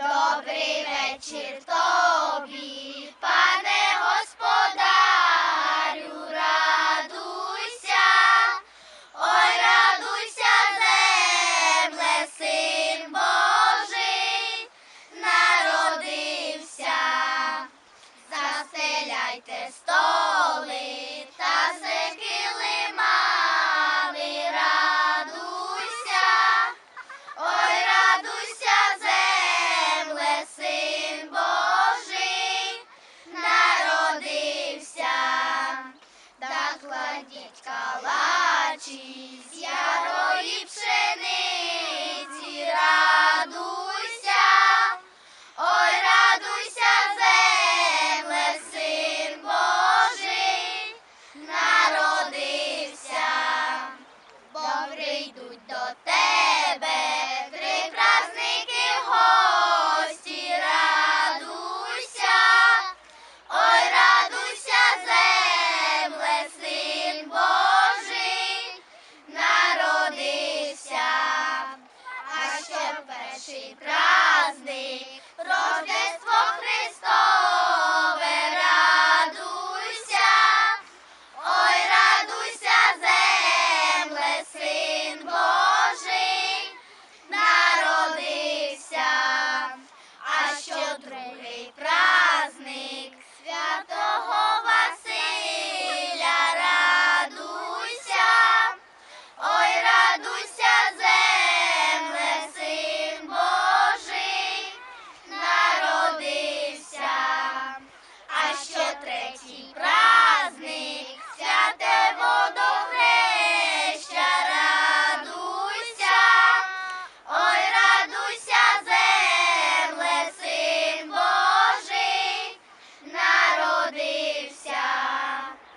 Добрий вечір Калачи. sempre.